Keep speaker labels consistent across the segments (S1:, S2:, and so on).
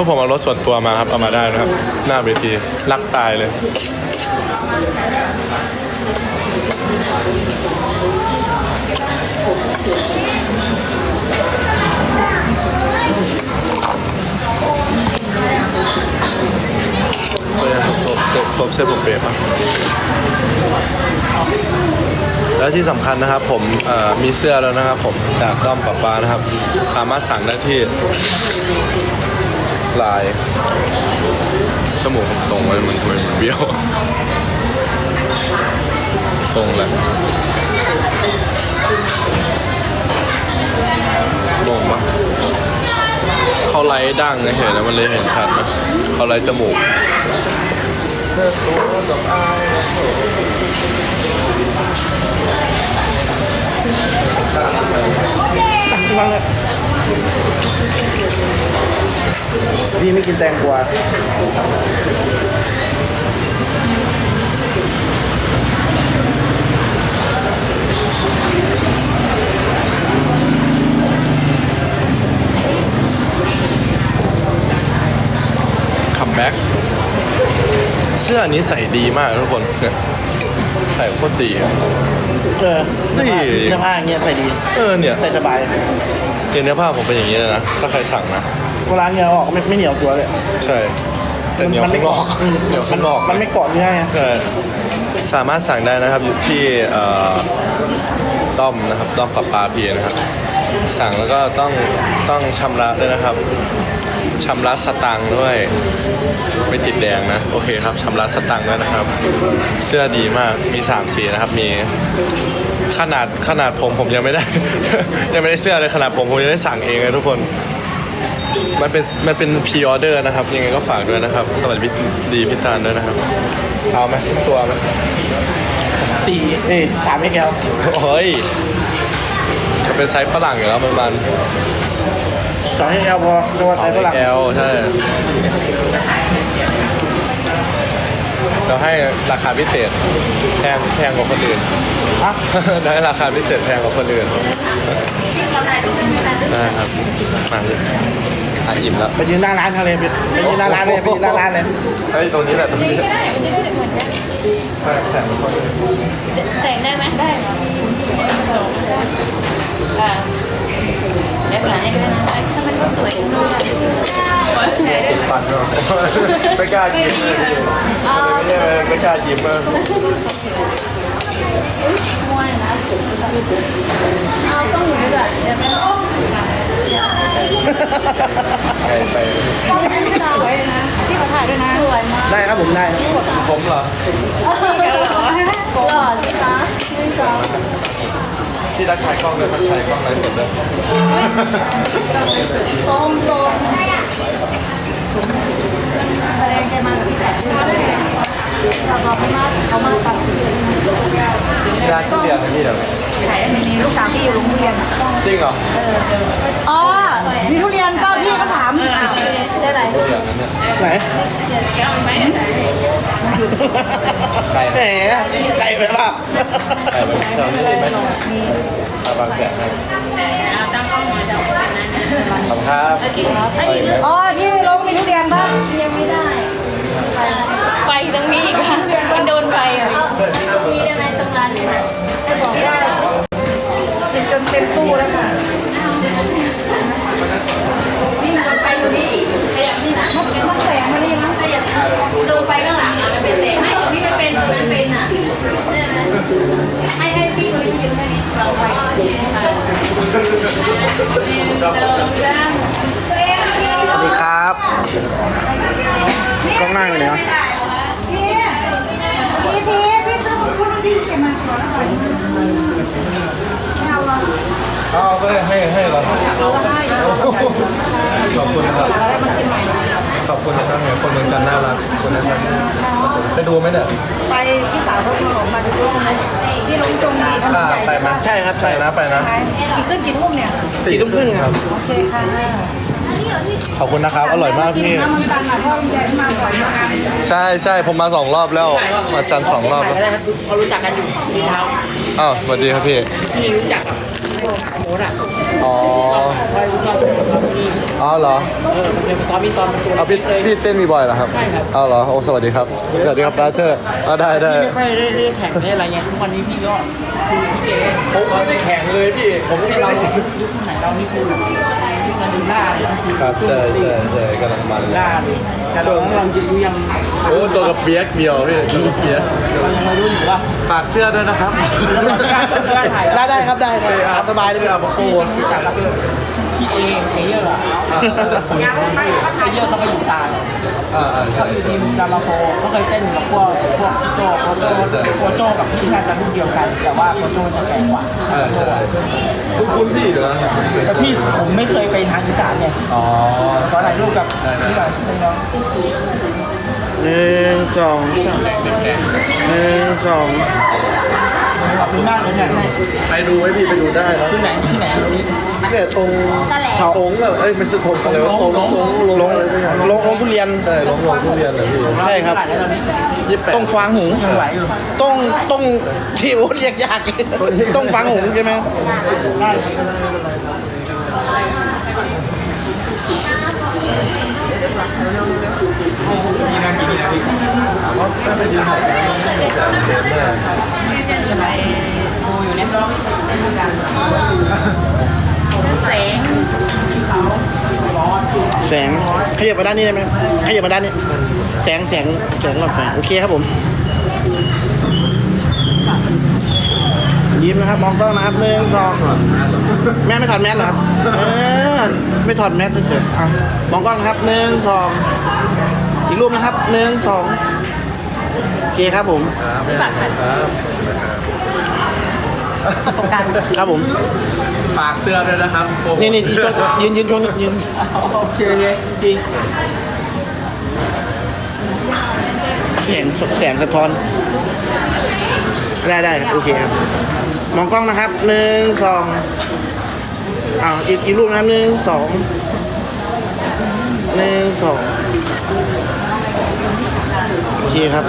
S1: พวกผมเอารถส่วนตัวมาครับเอามาได้นะครับ หน้าเวทีรักตายเลยเออผมเซ็ตผมเซ็ตผมเปรย์ปะและที่สำคัญนะครับผมมีเสื้อแล้วนะครับผมจากด้อมปะปานะครับ สามารถสั่งได้ที่ ลน์จมูกตรงเลยมันทำไมมันเบี้ยว ตรงเลยตรงปะเขาไล่ดังไงเห็นแล้วมันเลยเห็นชัดนะเขาไล่จมูก
S2: วางเลย พี่ไม่กินแตงกวา
S1: คัมแบ็กเสื้ออันนี้ใส่ดีมากทุกคนเนี่ยใส่โคตรดีอะ
S2: เออ
S1: นี่
S2: เนื้อผ้าอย่างเงี้ยใส่ดี
S1: เออเนี่ย
S2: ใส่สบาย
S1: เดี๋ยวเนื้อผ้าผมเป็นอย่างนี้เลยนะ ถ้าใครสั่งนะ
S2: เวลาเหงื่อออกไม่ไม่เหนียวตัวเลย
S1: ใช่ แต่เหนียว
S2: มั
S1: ข้างนอก
S2: อืม
S1: เหนียวข้างนอก
S2: มันไม่เกาะเนื้อไง
S1: ใช่สามารถสั่งได้นะครับอยู่ที่เอ่อต้อมนะครับต้อมปลาปลาพีนะครับ สั่งแล้วก็ต้องต้องชำระด้วยนะครับชำระสตังค์ด้วย ไม่ติดแดงนะ โอเคครับชำระสตังค์ด้วยนะครับ เสื้อดีมากมี3สีนะครับมี ขนาดขนาดผมผมยังไม่ได้ ยังไม่ได้เสื้อเลยขนาดผมผมยังได้สั่งเองเลยทุกคน มันเป็นมันเป็นพรีออเดอร์นะครับ ยังไงก็ฝากด้วยนะครับสวัสดีพี่ดีพี่ตาลด้วยนะครับ เอาไหมสักตัวไหม
S2: สี่เอ้ยสามเอ็กแอล
S1: เฮ้ยจะเป็นไซส์ฝรั่งอยู่แล้วประมาณ
S2: สองเอ็กแอลพอตัวไทยฝรั่ง
S1: แอลใช่เราให้ราคาพิเศษแพงแพงกว่าคนอื่น
S2: ฮะ
S1: จะให้ราคาพิเศษแพงกว่าคนอื่นได้ครับมาเลยอะอิ่มแล้ว
S2: ไปยืนหน้าร้านเขาเลยไปไปยืนหน้าร้านเลยไปยืนหน้าร้านเลย
S1: เฮ้ยตรงนี้แหละตรงนี้แหละใช่ใช่
S3: แต่งได้ไหมได้อ่าเดี๋ยวหลานให้ด้วยนะถ้ามันก็สวยดูแบบขอแชร์ได้ไหม
S1: ปันเนาะไม่กล้ายิ้มเลยพี่ไม่ใช่ไม่กล้ายิ้มเลย
S3: มวยนะเอาต้องหนูก่อนเดี๋ยวไม่ต้อง
S1: ไกลไป
S3: สวยนะที่ขาถ่ายด้วยนะสวยมาก
S2: ได้ครับผมได้ครับ
S1: ผมเหรอ
S3: หล่อสิคะหนึ่งสอง
S1: ที่รักถ่ายกล้องเลยทักถ่ายกล้องอะไรหมดเลย
S3: ตรงตรงแสดงใจมากับพี่แต่ ราเขามาเขามาตัด
S1: ที่รักที่เรียนนะพี่เดี๋ยว
S3: ถ่ายมีลูกสาวที่อยู่โรงเรียน
S1: จริงเหรอ
S3: อ๋อมีทุเรียนป้าพี่ก็ถามได้ไหน
S1: เรียนนั้นเนี่ย
S2: ไหน
S1: ไกล
S2: แหมไก่ไปป่ะ
S1: ไกลไปแถวนี้ได้ไหมมาบางแสนครับขอบคุณครับไปอีกไหม
S3: อ๋อที่โรงมีทุเรียนป่ะยังไม่ได้ไป ตรงนี้อีกค่ะมันโดนไปอะมีได้ไหมตรงร้านนี้ไหมได้บอกได้เป็นจนเต็มตู้แล้วค่ะนี่มันไปตรงนี้อีกขยับนี่นะมันแสงมานี่นะขยับโดนไปข้างหลังอะมันเป็นแสงไม่ตรงนี้มันเป็นตรงนั้นเป็นอะได้ไหมให้ให้พี่คนนี้ยืนให้เราไปค่ะ
S2: สวัสดีครับกล้องหน้าอยู่ไหนวะ
S1: เอาไปให้ให้เราขอบคุณนะครับขอบคุณนะครับเนี่ยคนเมืองกันน่ารักขอบคุณนะครับจะดูไหมเนี่ย
S4: ไปพี่สาวเขาขนมมาดูใช่ไหมที่ลงตรงนี้ทำ
S1: อ่า
S4: ใหญ่
S1: ไปไหม
S2: ใช่ครับ
S1: ไป
S2: ใช่
S1: นะไปนะ
S4: ไปกี่ขึ้นกี่ทุ่มเนี่ย
S2: สี่ทุ่มครึ่งครับ
S4: โอเคค่ะ
S1: ขอบคุณนะครับ อร่อยมากพี่
S4: น้ำมันตันอะพ่อใหญ่มาบ่อยมาก
S1: ใช่ใช่ผมมาสองรอบแล้ว มาจันทร์สองรอบแล้ว
S2: เขารู้จักกันอยู่ที่เช้า
S1: อ้าวสวัสดีครับพี่
S2: พี่รู้จักกับโอ้โหอะ
S1: อ๋อ
S2: คอยรู้จักกับเขาที่
S1: อ๋อเหรอ
S2: เออผมเคยไปซ้อมมีตอนเป็นตัว
S1: เอาพี่พี่เต้นมีบ่อยเหรอครับ
S2: ใช่ครับ
S1: เอาเหรอโอ้สวัสดีครับสวัสดีครับบราเธอร์อ๋อได้ได้
S2: พี่ไม่ค่อยได้ได้แข่งได้อะไรเงี้ยทุกวันนี้พี่ก็คือพี่เจ
S1: ผมไม่ได้แข่งเลยพี่ผม
S2: ที่เรายุคสมัยเรานี่คือมันดูหน้าเลยมันคือ
S1: ครับใช่ใช่ใช่กำลังมัน
S2: หน้าเลยแต่เราเรายังยัง
S1: โอ้ตัวกับเปียกเดียวพี่ตัวกับเปียก
S2: เรายังไม่รู้อยู่ว่า
S1: ฝากเสื้อด้วยนะครับ
S2: ได้ได้ครับได้ได้ครับสบายเลย
S1: พี่อาบโกน
S2: จา พี่เอเอเยอร์อะเอเยอร์เขาไปอยู่ตาล
S1: อ่าอ่า
S2: เขาอยู่ทีมดาราโฟเขาเคยเต้นกับพวกพวกพี่โจโคโจโคโจกับพี่น่าจะรุ่นเดียวกัน แต่ว่าโคโจจะแก่กว่า
S1: เออใช่คุณคุณพี่เหรอ
S2: แต่พี่ผมไม่เคยไปทางอีสานเนย
S1: อ๋อ
S2: ขอถ่ายรูปกับพี่หน่อยน้องหนึ่งสองหนึ่งสอง ขอบคุณมากเลยเนี่ย
S1: ไปดูไหมพี่ไปดูได้นะ
S2: ที่ไหนที่ไหนตรงนี้
S1: เนี่ยตรงสงอะเอ้ยไม่ใช่สงอะไรวะสงสงลงลง
S2: ลงลงทุเรียน
S1: ใช่ลงลงทุเรียนเหรอพี่
S2: ใช่ครับ
S1: ยี่สิบแปด
S2: ต้องฟางหุงยังไหวอยู่ต้องต้องที่โอ้ยยากๆต้องฟางหุงใช่ไหมได้
S1: ถ้าไม่ดีหายใจไม่ได้เดินหน้า
S3: แสง
S2: แสงขยับมาด้านนี้ได้ไหมขยับมาด้านนี้ แสงแสงแสงหลอดไฟโอเคครับผมยิ้มนะครับมองกล้องนะครับหนึ่งสองแม่ไม่ถอดแมสเหรอครับเออไม่ถอดแมสเฉยๆอะมองกล้องนะครับหนึ่งสอง อีกรูปนะครับหนึ่งสองโอเคครับผม
S1: ครับ
S4: ตรงกลาง
S2: ครับผม
S1: ฝากเสื้อด้วยนะครับ
S2: นี่นี่ช่วงยืนยืนช่วงยืนโอเคเลยดีแสงแสงสะท้อน ได้ได้ครับโอเคครับ มองกล้องนะครับหนึ่งสองอ้าวอีกอีกรูปนะครับหนึ่งสองหนึ่งสองโอ เคครับ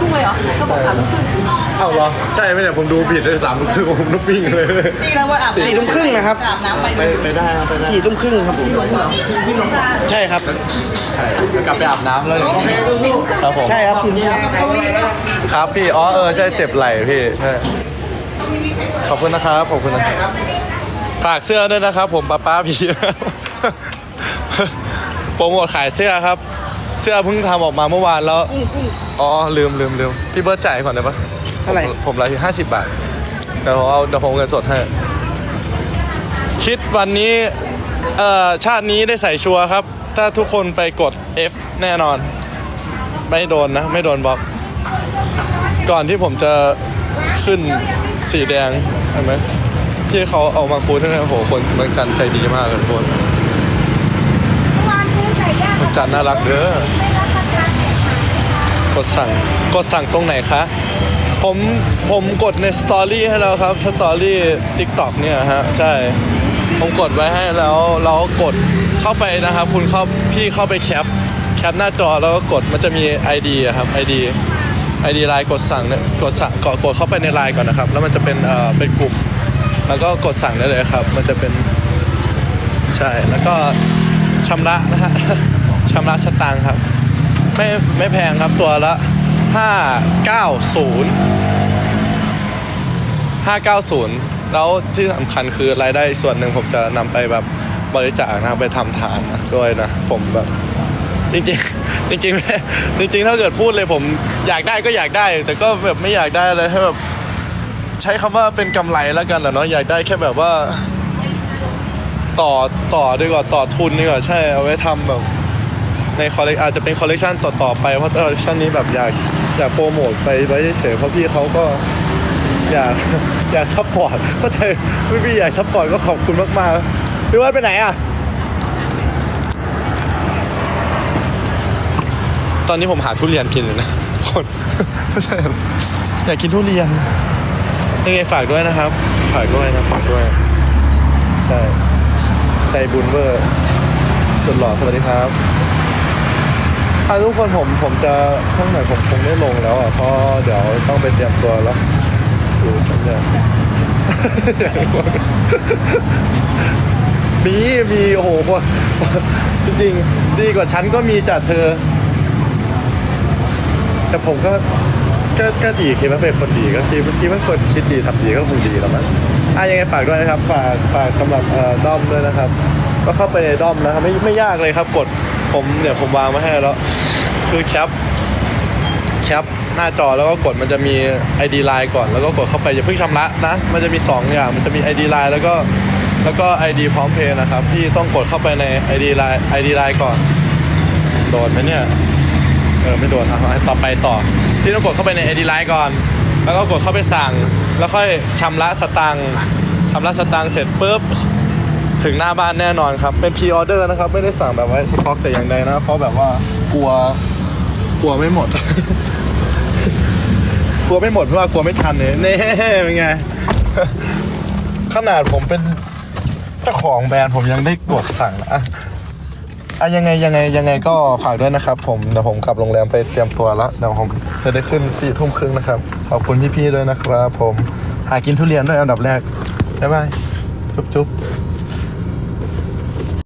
S4: ทุ่งเลยเหรอเขาบอกสามทุ่มครึ่ง
S1: เอาเหรอ ใช่ไหมเนี่ยผมดูผิดเลยสามทุ่มครึ่งผมต้องวิ่งเลย
S4: ดีแล้วว่าอาบ
S2: สี่ทุ่มครึ่งนะครับ
S4: อาบน้ำไป
S1: ไม่ไม่ได้ครับไม่ได้
S2: สี่ทุ่มครึ่งครับผมใช่ครับ
S1: ใช่เดี๋ยวกลับไปอาบน้ำเลยครับผม
S2: ใช่ครับ
S1: ครับพี่อ๋อเออใช่เจ็บไหล่พี่ใช่ขอบคุณนะครับขอบคุณนะครับฝากเสื้อด้วยนะครับ ผมป้าป้าพี่โปรโมทขายเสื้อครับ เสื้อเพิ่งทำออกมาเมื่อวานแล้วอ๋อลืมลืมลืมพี่เบิร์ตจ่ายก่อนได้ปะ
S2: เท่าไหร่
S1: ผมผมรายที่ห้าสิบบาทเดี๋ยวผมเอาเดี๋ยวผมเอาเงินสดให้คิดวันนี้เอ่อชาตินี้ได้ใส่ชัวร์ครับ ถ้าทุกคนไปกด F แน่นอน ไม่โดนนะ ไม่โดนบล็อก ก่อนที่ผมจะขึ้นสีแดงเห็นไหมพี่เขาเอามาคูดให้นะโหคนเมืองจันทร์ใจดีมากเลยทุกคนเมือง จันน่ารักเด้อกดสั่งกดสั่งตรงไหนคะ ผมผมกดในสตอรี่ให้แล้วครับสตอรี่ทิกตอกเนี่ยฮะ ใช่ ผมกดไว้ให้แล้วแล้วกดเข้าไปนะครับ คุณเข้าพี่เข้าไปแคปแคปหน้าจอแล้วก็กดมันจะมี ID อะครับ ID ID ไลน์กดสั่งเนี่ยกดสั่งกดกดเข้าไปในไลน์ก่อนนะครับ แล้วมันจะเป็นเอ่อเป็นกลุ่ม แล้วก็กดสั่งได้เลยครับ มันจะเป็นใช่แล้วก็ชำระนะฮะ ชำระสตางค์ครับ ไม่ไม่แพงครับตัวละ 590 590 แล้วที่สำคัญคือรายได้ส่วนหนึ่งผมจะนำไปแบบบริจาคนะไปทำทานนะด้วยนะ ผมแบบจริงๆจริงๆจริงๆถ้าเกิดพูดเลยผมอยากได้ก็อยากได้ แต่ก็แบบไม่อยากได้อะไรให้แบบใช้คำว่าเป็นกำไรแล้วกันแหละเนาะอยากได้แค่แบบว่า ต่อต่อดีกว่าต่อทุนดีกว่าใช่เอาไว้ทำแบบ ในคอลเลกอาจจะเป็นคอลเลกชันต่อๆไปเพราะคอลเลกชันนี้แบบอยากอยากโปรโมทไปไว้เฉยๆเพราะพี่เขาก็อยากอยากซัพพอร์ตเข้าใจพี่พี่อยากซัพพอร์ตก็ขอบคุณมากๆพี่ว่าไปไหนอะ ตอนนี้ผมหาทุเรียนกินอยู่นะคนไม่ใช่หรออยากกินทุเรียนยังไงฝากด้วยนะครับ ฝากด้วยนะฝากด้วยใช่ใจบุญเวอร์สุดหล่อสวัสดีครับ อะทุกคนผมผมจะข้างไหนผมคงไม่ลงแล้วอะเพราะเดี๋ยวต้องไปเตรียมตัวแล้วดูสัญญามีมีโอ้โหจริงๆดีกว่าฉันก็มีจากเธอ แต่ผมก็ก็ก็ดีคิดว่าเป็นคนดีก็คิดคิดว่าคนคิดดีทำดีก็คงดีแล้วมั้งอะยังไงฝากด้วยนะครับ ฝากฝากสำหรับเอ่อด้อมด้วยนะครับ ก็เข้าไปในด้อมนะครับไม่ไม่ยากเลยครับกด ผมเนี่ยผมวางมาให้แล้วคือแคปแคปหน้าจอแล้วก็กดมันจะมี ID Line ก่อนแล้วก็กดเข้าไปอย่าเพิ่งชำระนะ มันจะมี 2 อย่าง มันจะมี ID Line แล้วก็แล้วก็ ID พร้อมเพย์นะครับพี่ต้องกดเข้าไปใน ID Line ID Line ก่อน โดนไหมเนี่ยเออไม่โดนเอาเอาต่อไปต่อพี่ต้องกดเข้าไปใน ID Line ก่อน แล้วก็กดเข้าไปสั่ง แล้วค่อยชำระสตังค์ชำระสตังค์เสร็จปุ๊บ ถึงหน้าบ้านแน่นอนครับ เป็นพ r ออเดอร์นะครับ ไม่ได้สั่งแบบไว้สต็อกแต่อย่างใดนะ เพราะแบบว่ากลัวกลัวไม่หมด กลัวไม่หมดเพราะว่ากลัวไม่ทันเนี่ยเน่เป็นไง ขนาดผมเป็นเจ้าของแบรนด์ผมยังได้กดสั่งอะอะยังไงยังไงยังไงก็ฝากด้วยนะครับ ผมเดี๋ยวผมกลับโรงแรมไปเตรียมตัวแล้วเดี๋ยวผมจะได้ขึ้นสี่ทุ่มครึ่งนะครับ ขอบคุณพี่ๆด้วยนะครับ ผมหากินทุเรียนด้วยอันดับแรกบ๊ายบายจุ๊บจุ๊บ